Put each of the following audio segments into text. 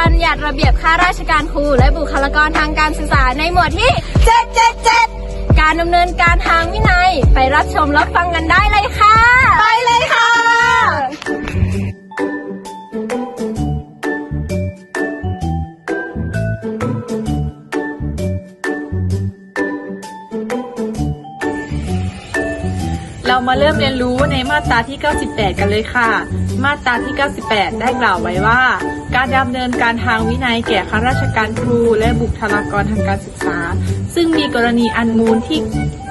บัญญัติระเบียบข้าราชการครู และบุคลากรทางการศึกษาในหมวดที่เจ็ดเจ็ดเจ็ดการดำเนินการทางวินัย ไปรับชมรับฟังกันได้เลยค่ะ มาเริ่มเรียนรู้ในมาตราที่ 98 กันเลยค่ะ มาตราที่ 98 ได้กล่าวไว้ว่า การดำเนินการทางวินัยแก่ข้าราชการครู และบุคลากรทางการศึกษา ซึ่งมีกรณีอันมูลที่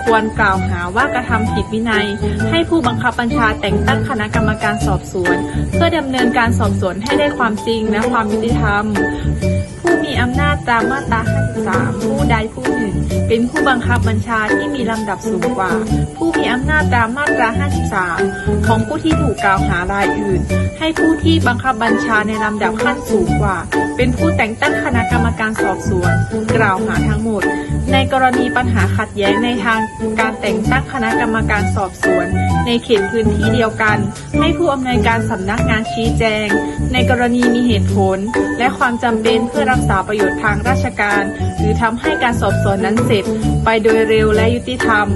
ควรกล่าวหาว่ากระทำผิดวินัย ให้ผู้บังคับบัญชาแต่งตั้งคณะกรรมการสอบสวน เพื่อดำเนินการสอบสวนให้ได้ความจริงและความยุติธรรม ผู้มีอำนาจตามมาตรา53ผู้ใดผู้หนึ่ง เป็นผู้บังคับบัญชาที่มีลำดับสูงกว่า ผู้มีอำนาจตามมาตรา53 ของผู้ที่ถูกกล่าวหารายอื่น ให้ผู้ที่บังคับบัญชาในลำดับขั้นสูงกว่า เป็นผู้แต่งตั้งคณะกรรมการสอบสวน กล่าวหาทั้งหมด ในกรณีปัญหาขัดแย้งในทางการแต่งตั้งคณะกรรมการสอบสวน ในเขตพื้นที่เดียวกัน ให้ผู้อำนวยการสำนักงานชี้แจง ในกรณีมีเหตุผล และความจำเป็นเพื่อรักษาประโยชน์ทางราชการ หรือทำให้การสอบสวนนั้นเสร็จ ไปโดยเร็วและยุติธรรม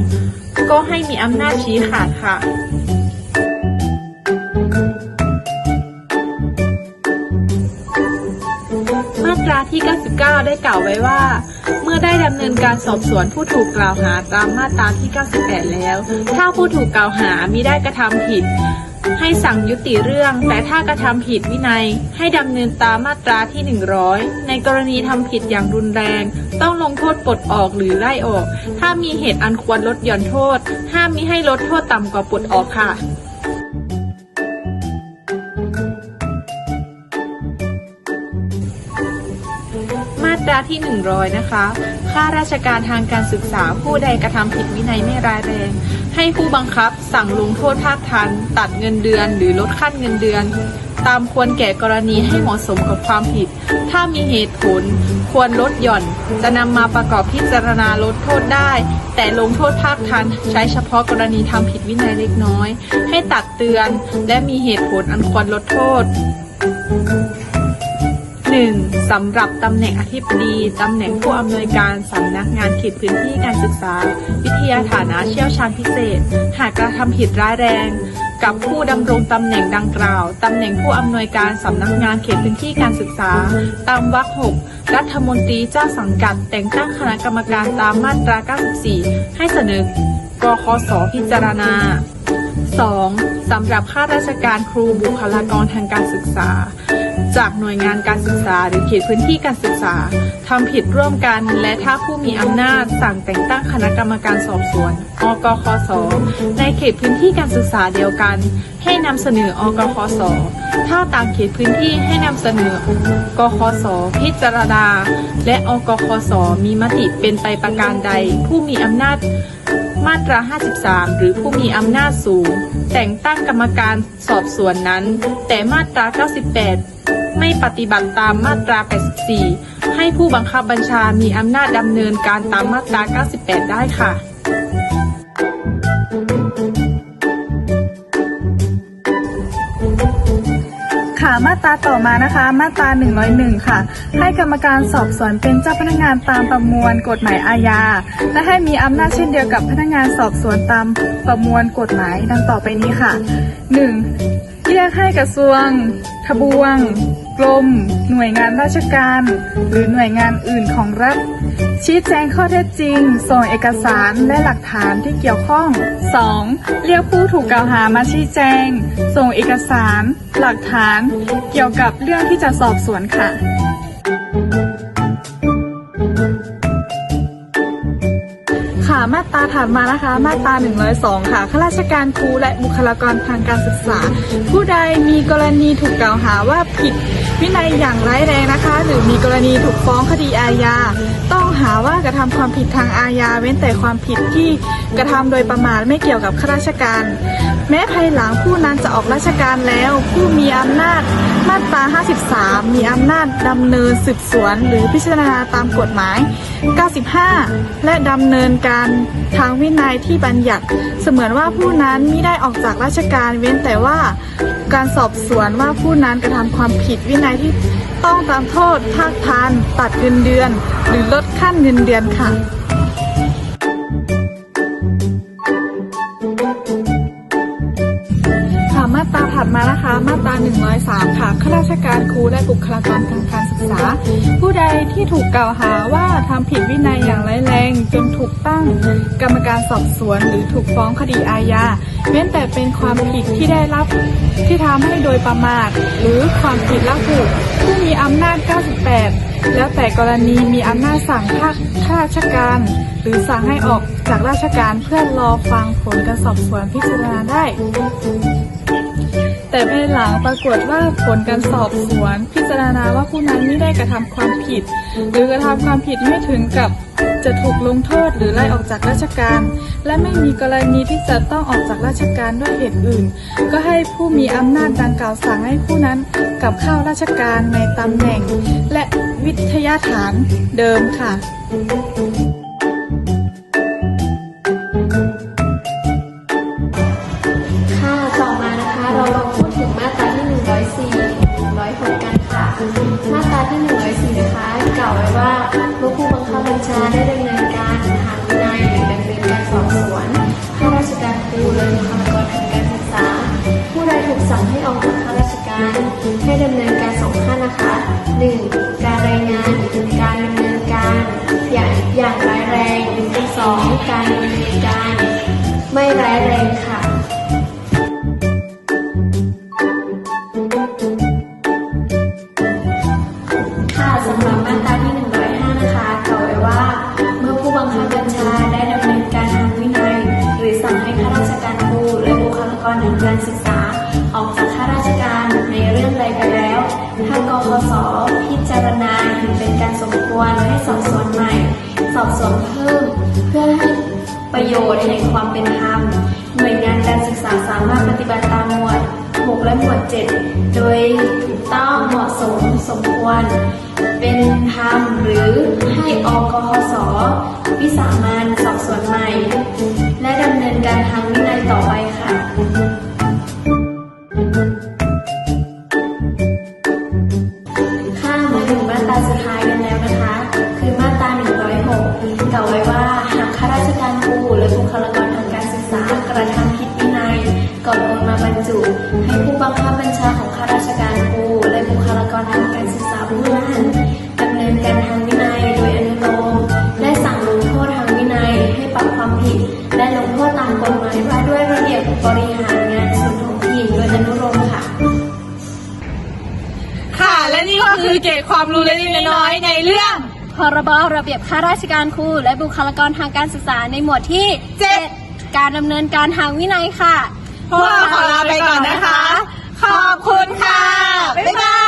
ก็ให้มีอำนาจชี้ขาดค่ะ 9 ได้กล่าวไว้ว่า เมื่อได้ดำเนินการสอบสวนผู้ถูกกล่าวหาตามมาตราที่ 98 แล้ว ถ้าผู้ถูกกล่าวหามิได้กระทำผิด ให้สั่งยุติเรื่อง แต่ถ้ากระทำผิดวินัย ให้ดำเนินตามมาตราที่ 100 ในกรณีทำผิดอย่างรุนแรง ต้องลงโทษปลดออกหรือไล่ออก ถ้ามีเหตุอันควรลดหย่อนโทษ ห้ามมิให้ลดโทษต่ำกว่าปลดออกค่ะ ที่ 100 นะคะข้าราชการทางการศึกษาผู้ใดกระทำผิดวินัยไม่ร้ายแรง ให้ผู้บังคับสั่งลงโทษภาคทัน ตัดเงินเดือน หรือลดขั้นเงินเดือน ตามควรแก่กรณีให้เหมาะสมกับความผิด ถ้ามีเหตุผล ควรลดหย่อน จะนำมาประกอบพิจารณาลดโทษได้ แต่ลงโทษภาคทันใช้เฉพาะกรณีทำผิดวินัยเล็กน้อย ให้ตักเตือน และมีเหตุผลอันควรลดโทษ 1. สำหรับตำแหน่งอธิบดีตำแหน่งผู้อำนวยการสำนักงานเขตพื้นที่การศึกษา วิทยาฐานะเชี่ยวชาญพิเศษ หากกระทำผิดร้ายแรง กับผู้ดำรงตำแหน่งดังกล่าวตำแหน่งผู้อำนวยการสำนักงานเขตพื้นที่การศึกษา ตามวรรคหกรัฐมนตรีเจ้าสังกัด แต่งตั้งคณะกรรมการตามมาตรา 94 ให้เสนอกคสพิจารณา 2. สำหรับข้าราชการครูบุคลากรทางการศึกษา จากหน่วยงานการศึกษาหรือเขตพื้นที่การศึกษาทำผิดร่วมกัน และถ้าผู้มีอำนาจสั่งแต่งตั้งคณะกรรมการสอบสวนอกคสในเขตพื้นที่การศึกษาเดียวกัน ให้นำเสนออกคสถ้าต่างเขตพื้นที่ให้นำเสนอกคสพิจารณาและอกคสมีมติเป็นไปประการใด ผู้มีอำนาจมาตรา 53 หรือผู้มีอำนาจสูง แต่งตั้งกรรมการสอบสวนนั้น แต่มาตรา 98 ไม่ปฏิบัติตามมาตรา 84 ให้ผู้บังคับบัญชามีอำนาจดำเนินการตามมาตรา 98 ได้ค่ะค่ะมาตราต่อมานะคะ มาตรา 101 ค่ะ ให้กรรมการสอบสวนเป็นเจ้าพนักงานตามประมวลกฎหมายอาญา และให้มีอำนาจเช่นเดียวกับพนักงานสอบสวนตามประมวลกฎหมายดังต่อไปนี้ค่ะ 1. เรียกให้กระทรวง ทบวง กลม หน่วยงานราชการ หรือหน่วยงานอื่นของรัฐ ชี้แจงข้อเท็จจริง ส่งเอกสารและหลักฐานที่เกี่ยวข้อง 2. เรียกผู้ถูกกล่าวหามาชี้แจง ส่งเอกสาร หลักฐาน เกี่ยวกับเรื่องที่จะสอบสวนค่ะ มาตราถัดมานะคะ มาตรา102 ค่ะ ข้าราชการครูและบุคลากรทางการศึกษา ผู้ใดมีกรณีถูกกล่าวหาว่าผิดวินัยอย่างร้ายแรงนะคะ หรือมีกรณีถูกฟ้องคดีอาญา ต้องหาว่ากระทำความผิดทางอาญา เว้นแต่ความผิดที่กระทำโดยประมาทไม่เกี่ยวกับข้าราชการ แม้ภายหลังผู้นั้นจะออกราชการแล้ว ผู้มีอำนาจ มาตรา 53 มีอำนาจดำเนินสืบสวน หรือพิจารณาตามกฎหมาย 95 และดำเนินการทางวินัยที่บัญญัติ เสมือนว่าผู้นั้นไม่ได้ออกจากราชการเว้นแต่ว่าการสอบสวนว่าผู้นั้นกระทำความผิดวินัยที่ต้องตามโทษภาคทันตัดเงินเดือน หรือลดขั้นเงินเดือนค่ะ 3 ค่ะข้าราชการครูและบุคลากรทางการศึกษา ผู้ใดที่ถูกกล่าวหาว่าทำผิดวินัยอย่างร้ายแรง จนถูกตั้งกรรมการสอบสวน หรือถูกฟ้องคดีอาญาเว้นแต่เป็นความผิดที่ได้รับที่ทำให้โดยประมาท หรือความผิดละหุผู้มีอำนาจ 98 แล้วแต่กรณีมีอำนาจสั่งภาคข้าราชการ หรือสั่งให้ออกจากราชการเพื่อรอฟังผลการสอบสวนพิจารณาได้ แต่ภายหลังปรากฏว่าผลการสอบสวน พิจารณาว่าผู้นั้นไม่ได้กระทำความผิด หรือกระทำความผิดไม่ถึงกับจะถูกลงโทษหรือไล่ออกจากราชการ และไม่มีกรณีที่จะต้องออกจากราชการด้วยเหตุอื่น ก็ให้ผู้มีอำนาจดังกล่าวสั่งให้ผู้นั้นกลับเข้าราชการในตำแหน่ง และวิทยาฐานเดิมค่ะค่ะ การครูและบุคลากรทางการศึกษา ผู้ใดถูกสั่งให้ออกจากข้าราชการ ให้ดำเนินการสองขั้นนะคะ 1. การรายงานการดำเนินการอย่างอย่างร้ายแรง 2. การดำเนินการ ไม่ร้ายแรงค่ะ ถ้ากคสพิจารณาเห็นเป็นการสมควรให้สอบสวนใหม่ สอบสวนเพิ่มเพื่อให้ประโยชน์แห่งความเป็นธรรมหน่วยงานการศึกษาสามารถปฏิบัติตามหมวด 6 และหมวด 7 โดยถูกต้องเหมาะสมสมควร เป็นธรรมหรือให้อกหสวิสามันสอบสวนใหม่ และดำเนินการทางวินัยต่อไปค่ะ ตราสุดท้ายกันแล้วนะคะ คือมาตรา คือเกร็ดความรู้เล็กๆน้อยๆในเรื่องพรบระเบียบข้าราชการครูและบุคลากรทางการศึกษาในหมวดที่ 7 การดำเนินการทางวินัยค่ะ พวกเราขอลาไปก่อนนะคะ ขอบคุณค่ะ บ๊ายบาย